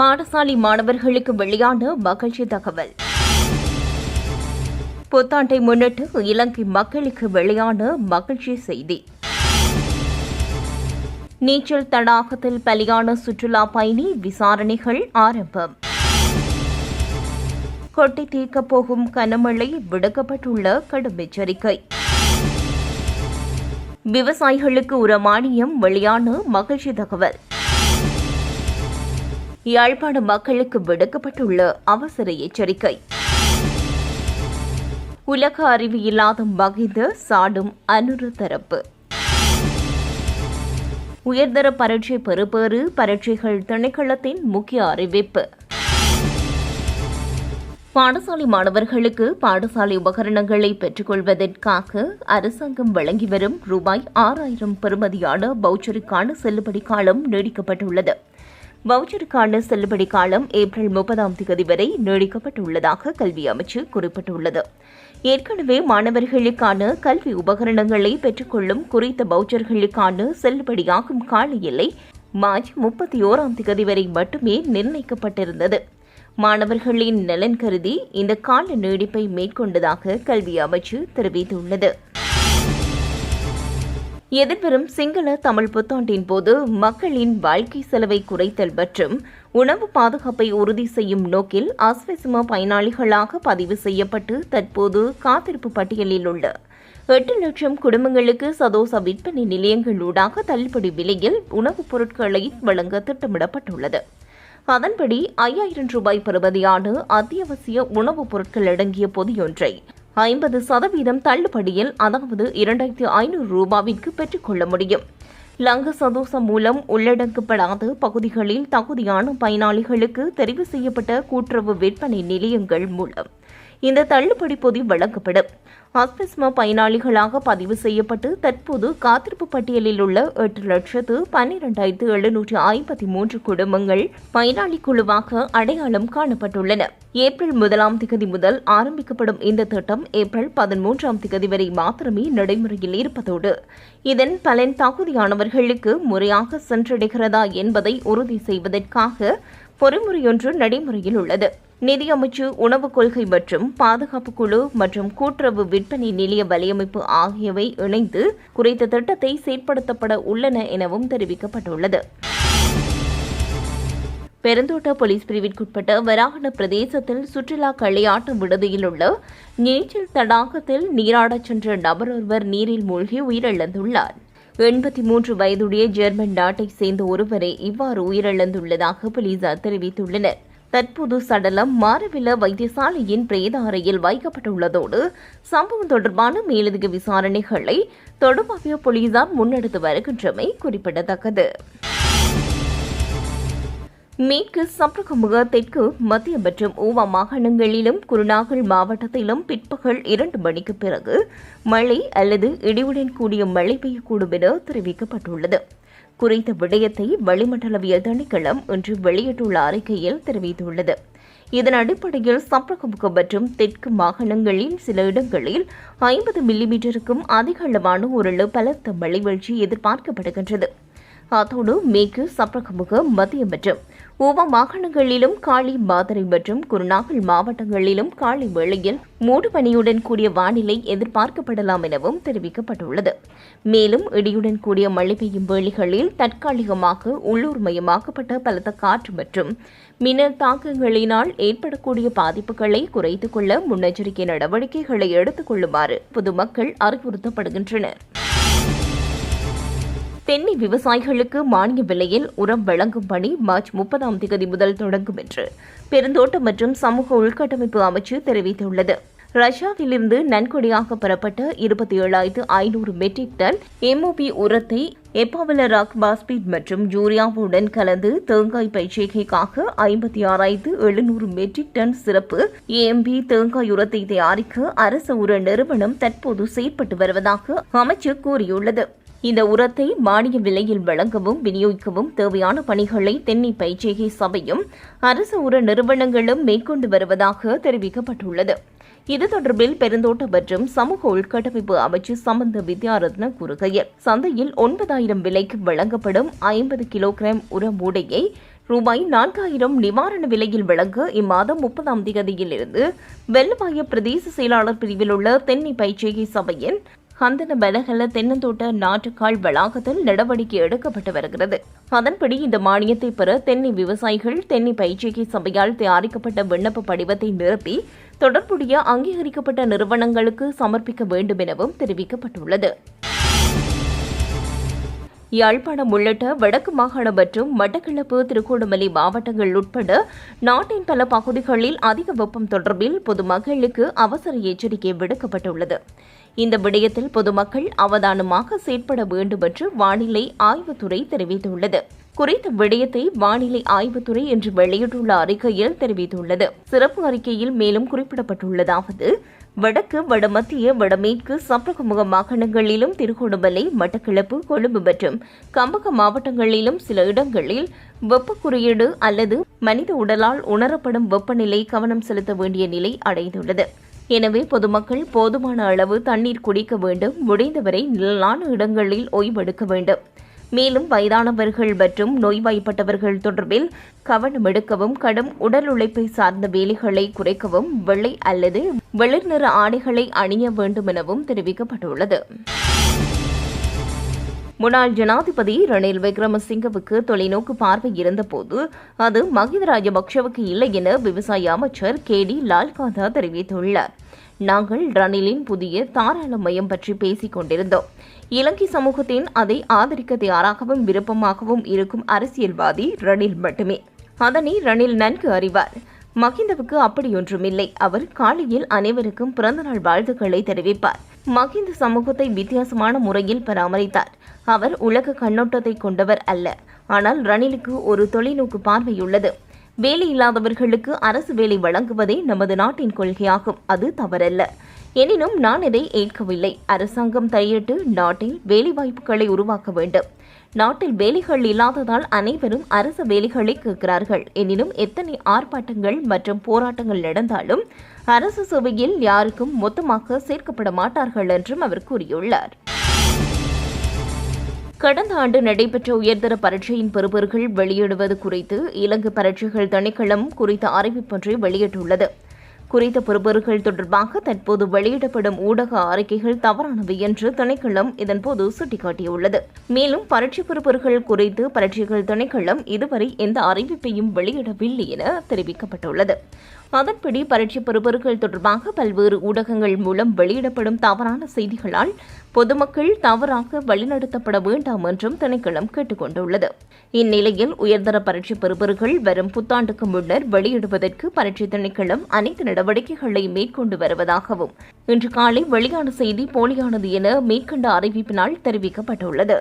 பாடசாலை மாணவர்களுக்கு வெளியான மகிழ்ச்சி தகவல். புத்தாண்டை முன்னிட்டு இலங்கை மக்களுக்கு வெளியான மகிழ்ச்சி செய்தி. நீச்சல் தடாகத்தில் பலியான சுற்றுலா பயணி விசாரணைகள் ஆரம்பம். கொட்டி தீர்க்கப் போகும் கனமழை விடுக்கப்பட்டுள்ள கடும் எச்சரிக்கை. விவசாயிகளுக்கு உரமானியம் வெளியான மகிழ்ச்சி தகவல். யாழ்ப்பாண மக்களுக்கு விடுக்கப்பட்டுள்ள அவசர எச்சரிக்கை. உலக அறிவு இல்லாத மகிந்த சாடும் அனுர தரப்பு. உயர்தர பரட்சை பெறுபேறு பரீட்சைகள் திணைக்களத்தின் முக்கிய அறிவிப்பு. பாடசாலை மாணவர்களுக்கு பாடசாலை உபகரணங்களை பெற்றுக்கொள்வதற்காக அரசாங்கம் வழங்கி வரும் ரூபாய் ஆறாயிரம் பெறுமதியான பவுச்சருக்கான செல்லுபடி காலம் நீடிக்கப்பட்டுள்ளது. வவுச்சருக்கான செல்லுபடி காலம் ஏப்ரல் முப்பதாம் தேதி வரை நீடிக்கப்பட்டுள்ளதாக கல்வி அமைச்சு குறிப்பிட்டுள்ளது. ஏற்கனவே மாணவர்களுக்கான கல்வி உபகரணங்களை பெற்றுக்கொள்ளும் குறித்த பவுச்சர்களுக்கான செல்லுபடியாகும் கால எல்லை மார்ச் முப்பத்தி ஓராம் தேதி வரை மட்டுமே நிர்ணயிக்கப்பட்டிருந்தது. மாணவர்களின் நலன் கருதி இந்த கால நீடிப்பை மேற்கொண்டதாக கல்வி அமைச்சு தெரிவித்துள்ளது. எதிர்வரும் சிங்கள தமிழ் புத்தாண்டின் போது மக்களின் வாழ்க்கை செலவை குறைத்தல் மற்றும் உணவு பாதுகாப்பை உறுதி செய்யும் நோக்கில் அஸ்வசிம பயனாளிகளாக பதிவு செய்யப்பட்டு தற்போது காத்திருப்பு பட்டியலில் உள்ள எட்டு லட்சம் குடும்பங்களுக்கு சதோச விற்பனை நிலையங்களூடாக தள்ளுபடி விலையில் உணவுப் பொருட்களை வழங்க திட்டமிடப்பட்டுள்ளது. அதன்படி ஐயாயிரம் ரூபாய் பெறுமதியான அத்தியாவசிய உணவுப் பொருட்கள் அடங்கிய பொதியொன்றை ஐம்பது சதவீதம் தள்ளுபடியில் அதாவது இரண்டாயிரத்தி ஐநூறு ரூபாவிற்கு பெற்றுக்கொள்ள முடியும். லங்க சதோசம் மூலம் உள்ளடக்கப்படாத பகுதிகளில் தகுதியான பயனாளிகளுக்கு தெரிவு செய்யப்பட்ட கூட்டுறவு விற்பனை நிலையங்கள் மூலம். இந்த தள்ளுபடி பொதி வழங்கப்படும். ஆஸ்பிஸ்மா பயனாளிகளாக பதிவு செய்யப்பட்டு தற்போது காத்திருப்பு பட்டியலில் உள்ள எட்டு லட்சத்து பன்னிரெண்டாயிரத்து எழுநூற்று ஐம்பத்தி மூன்று குடும்பங்கள் பயனாளி குழுவாக அடையாளம் காணப்பட்டுள்ளன. ஏப்ரல் முதலாம் திகதி முதல் ஆரம்பிக்கப்படும் இந்த திட்டம் ஏப்ரல் பதிமூன்றாம் திகதி வரை மாத்திரமே நடைமுறையில் இருப்பதோடு இதன் பலன் தகுதியானவர்களுக்கு முறையாக சென்றடைகிறதா என்பதை உறுதி செய்வதற்காக பொறிமுறையொன்று நடைமுறையில் உள்ளது. நிதியமைச்சு உணவுக் கொள்கை மற்றும் பாதுகாப்பு குழு மற்றும் கூட்டுறவு விற்பனை நிலைய வலையமைப்பு ஆகியவை இணைந்து குறித்த திட்டத்தை செயற்படுத்தப்பட உள்ளன எனவும் தெரிவிக்கப்பட்டுள்ளது. பெருந்தோட்ட போலீஸ் பிரிவிற்குட்பட்ட வராகன பிரதேசத்தில் சுற்றுலா களியாட்ட விடுதியில் உள்ள நீச்சல் தடாகத்தில் நீராடச் சென்ற நபர் ஒருவர் நீரில் மூழ்கி உயிரிழந்துள்ளார். எண்பத்தி மூன்று வயதுடைய ஜெர்மன் நாட்டைச் சேர்ந்த ஒருவரே இவ்வாறு உயிரிழந்துள்ளதாக போலீசார் தெரிவித்துள்ளனர். தற்போது சடலம் மாரவில வைத்தியசாலையின் பிரேத அறையில் வைக்கப்பட்டுள்ளதோடு சம்பவம் தொடர்பான மேலதிக விசாரணைகளை தொடர்பாக போலீசார் முன்னெடுத்து வருகின்றமை குறிப்பிடத்தக்கது. மேற்கு சப்ரகமுக தெற்கு மத்திய மற்றும் ஊவா மாகாணங்களிலும் குருநாகல் மாவட்டத்திலும் பிற்பகல் இரண்டு மணிக்கு பிறகு மழை அல்லது இடியுடன் கூடிய மழை பெய்யக்கூடும் என தெரிவிக்கப்பட்டுள்ளது. குறித்த விடயத்தை வளிமண்டலவியல் திணைக்களம் இன்று வெளியிட்டுள்ள அறிக்கையில் தெரிவித்துள்ளது. இதன் அடிப்படையில் சப்ரகமுக மற்றும் தெற்கு மாகாணங்களில் சில இடங்களில் ஐம்பது மில்லிமீட்டருக்கும் அதிக அளவான ஒரு பலத்த மழை வீழ்ச்சி எதிர்பார்க்கப்படுகின்றது. அத்தோடு மேற்கு சப்ரகமுக மத்திய மற்றும் ஊவா மாகாணங்களிலும் காளி மாதரை மற்றும் குருநாகல் மாவட்டங்களிலும் காலை வேளையில் மூடுபனியுடன் கூடிய வானிலை எதிர்பார்க்கப்படலாம் எனவும் தெரிவிக்கப்பட்டுள்ளது. மேலும் இடியுடன் கூடிய மழை பெய்யும் வேளைகளில் தற்காலிகமாக உள்ளூர் மயமாக்கப்பட்ட பலத்த காற்று மற்றும் மின்னல் தாக்கங்களினால் ஏற்படக்கூடிய பாதிப்புகளை குறைத்துக் கொள்ள முன்னெச்சரிக்கை நடவடிக்கைகளை எடுத்துக் கொள்ளுமாறு பொதுமக்கள் அறிவுறுத்தப்படுகின்றனர். தென்னை விவசாயிகளுக்கு மானிய விலையில் உரம் வழங்கும் பணி மார்ச் முப்பதாம் தேதி முதல் தொடங்கும் என்று பெருந்தோட்டம் மற்றும் சமூக உள்கட்டமைப்பு அமைச்சு தெரிவித்துள்ளது. ரஷ்யாவிலிருந்து நன்கொடையாக பெறப்பட்ட இருபத்தி ஏழாயிரத்து ஐநூறு மெட்ரிக் டன் எம்ஓபி உரத்தை எப்பாவலராக் பாஸ்பீட் மற்றும் யூரியாவுடன் கலந்து தேங்காய் பயிற்சிகைக்காக ஐம்பத்தி ஆறாயிரத்து எழுநூறு மெட்ரிக் டன் சிறப்பு ஏஎம்பி தேங்காய் உரத்தை தயாரிக்க அரசு உர நிறுவனம் தற்போது செயற்பட்டு வருவதாக அமைச்சர் கூறியுள்ளது. இந்த உரத்தை மானிய விலையில் வழங்கவும் விநியோகிக்கவும் தேவையான பணிகளை தென்னை பயிற்சிகை சபையும் அரசு உர நிறுவனங்களும் மேற்கொண்டு வருவதாக தெரிவிக்கப்பட்டுள்ளது. இது தொடர்பில் பெருந்தோட்ட மற்றும் சமூக உள்கட்டமைப்பு அமைச்சு சம்பந்த வித்யாரத்ன கூறுகையில் சந்தையில் ஒன்பதாயிரம் விலைக்கு வழங்கப்படும் ஐம்பது கிலோகிராம் உர மூடையை ரூபாய் நான்காயிரம் நிவாரண விலையில் வழங்க இம்மாதம் முப்பதாம் தேதியிலிருந்து வெள்ளவாய பிரதேச செயலாளர் பிரிவில் உள்ள தென்னை பயிற்சிகை சபையின் ஹந்தன பலகல தென்னந்தோட்ட நாட்டுக்கால் வளாகத்தில் நடவடிக்கை எடுக்கப்பட்டு வருகிறது. அதன்படி இந்த மானியத்தை பெற தென்னை விவசாயிகள் தென்னை பயிற்சிகை சபையால் தயாரிக்கப்பட்ட விண்ணப்ப படிவத்தை நிரப்பி தொடர்புடைய அங்கீகரிக்கப்பட்ட நிறுவனங்களுக்கு சமர்ப்பிக்க வேண்டும் எனவும் தெரிவிக்கப்பட்டுள்ளது. யாழ்ப்பாணம் உள்ளிட்ட வடக்கு மாகாணம் மற்றும் மட்டக்களப்பு திருகோணமலை மாவட்டங்கள் உட்பட நாட்டின் பல பகுதிகளில் அதிக வெப்பம் தொடர்பில் பொதுமக்களுக்கு அவசர எச்சரிக்கை விடுக்கப்பட்டுள்ளது. இந்த விடயத்தில் பொதுமக்கள் அவதானமாக செயற்பட வேண்டும் என்று வானிலை ஆய்வுத்துறை தெரிவித்துள்ளது. குறித்த விடயத்தை வானிலை ஆய்வுத்துறை இன்று வெளியிட்டுள்ள அறிக்கையில் தெரிவித்துள்ளது. சிறப்பு அறிக்கையில் மேலும் குறிப்பிடப்பட்டுள்ளதாவது வடக்கு வடமத்திய வடமேற்கு சப்ரகமுக மாகாணங்களிலும் திருகோணமலை மட்டக்களப்பு கொழும்பு மற்றும் கம்பக மாவட்டங்களிலும் சில இடங்களில் வெப்ப குறியீடு அல்லது மனித உடலால் உணரப்படும் வெப்பநிலை கவனம் செலுத்த வேண்டிய நிலை அடைந்துள்ளது. எனவே பொதுமக்கள் போதுமான அளவு தண்ணீர் குடிக்க வேண்டும். முடிந்தவரை நிழலான இடங்களில் ஓய்வெடுக்க வேண்டும். மேலும் வயதானவர்கள் மற்றும் நோய்வாய்ப்பட்டவர்கள் தொடர்பில் கவனம் எடுக்கவும் கடும் உடல் உழைப்பை சார்ந்த வேலைகளை குறைக்கவும் வெள்ளை அல்லது வெளிர் நிற ஆடைகளை அணிய வேண்டும் எனவும் தெரிவிக்கப்பட்டுள்ளது. முன்னாள் ஜனாதிபதி ரணில் விக்ரமசிங்கவுக்கு தொலைநோக்கு பார்வை இருந்தபோது அது மஹிந்த ராஜபக்ஷவுக்கு இல்லை என விவசாய அமைச்சர் கே டி லால்காந்தா தெரிவித்துள்ளார். நாங்கள் ரணிலின் புதிய தாராள மையம் பற்றி பேசிக் கொண்டிருந்தோம். இலங்கை சமூகத்தின் அதை ஆதரிக்க தயாராகவும் விருப்பமாகவும் இருக்கும் அரசியல்வாதி ரணில் மட்டுமே. அதனை ரணில் நன்கு அறிவார். மகிந்தவுக்கு அப்படியொன்றுமில்லை. அவர் காலையில் அனைவருக்கும் பிறந்தநாள் வாழ்த்துக்களை தெரிவிப்பார். மகிந்த சமூகத்தை வித்தியாசமான முறையில் பராமரித்தார். அவர் உலக கண்ணோட்டத்தை கொண்டவர் அல்ல. ஆனால் ரணிலுக்கு ஒரு தொலைநோக்கு பார்வையுள்ளது. வேலை இல்லாதவர்களுக்கு அரசு வேலை வழங்குவதே நமது நாட்டின் கொள்கையாகும். அது தவறல்ல. எனினும் நான் இதை ஏற்கவில்லை. அரசாங்கம் தலையிட்டு நாட்டில் வேலைவாய்ப்புகளை உருவாக்க வேண்டும். நாட்டில் வேலைகள் இல்லாததால் அனைவரும் அரசு வேலைகளை கேட்கிறார்கள். எனினும் எத்தனை ஆர்ப்பாட்டங்கள் மற்றும் போராட்டங்கள் நடந்தாலும் அரசு சபையில் யாருக்கும் மொத்தமாக சேர்க்கப்பட மாட்டார்கள் என்றும் அவர் கூறியுள்ளார். கடந்த ஆண்டு நடைபெற்ற உயர்தர பரீட்சையின் பெறுபர்கள் வெளியிடுவது குறித்து இலங்கை பரீட்சைகள் திணைக்களம் குறித்த அறிவிப்பொன்றை வெளியிட்டுள்ளது. குறித்த பெறுபர்கள் தொடர்பாக தற்போது வெளியிடப்படும் ஊடக அறிக்கைகள் தவறானவை என்று திணைக்களம் இதன்போது சுட்டிக்காட்டியுள்ளது. மேலும் பரட்சி பெறுபர்கள் குறித்து பரட்சிகள் திணைக்களம் இதுவரை எந்த அறிவிப்பையும் வெளியிடவில்லை என தெரிவிக்கப்பட்டுள்ளது. அதன்படி பரீட்சை பெறுபர்கள் தொடர்பாக பல்வேறு ஊடகங்கள் மூலம் வெளியிடப்படும் தவறான செய்திகளால் பொதுமக்கள் தவறாக வழிநடத்தப்பட வேண்டாம் என்றும் திணைக்களம் கேட்டுக் கொண்டுள்ளது இந்நிலையில் உயர்தர பரீட்சை பெறுபர்கள் வரும் புத்தாண்டுக்கு முன்னர் வெளியிடுவதற்கு பரீட்சை திணைக்களம் அனைத்து நடவடிக்கைகளை மேற்கொண்டு வருவதாகவும் இன்று காலை வெளியான செய்தி போலியானது என மேற்கண்ட அறிவிப்பினால் தெரிவிக்கப்பட்டுள்ளது.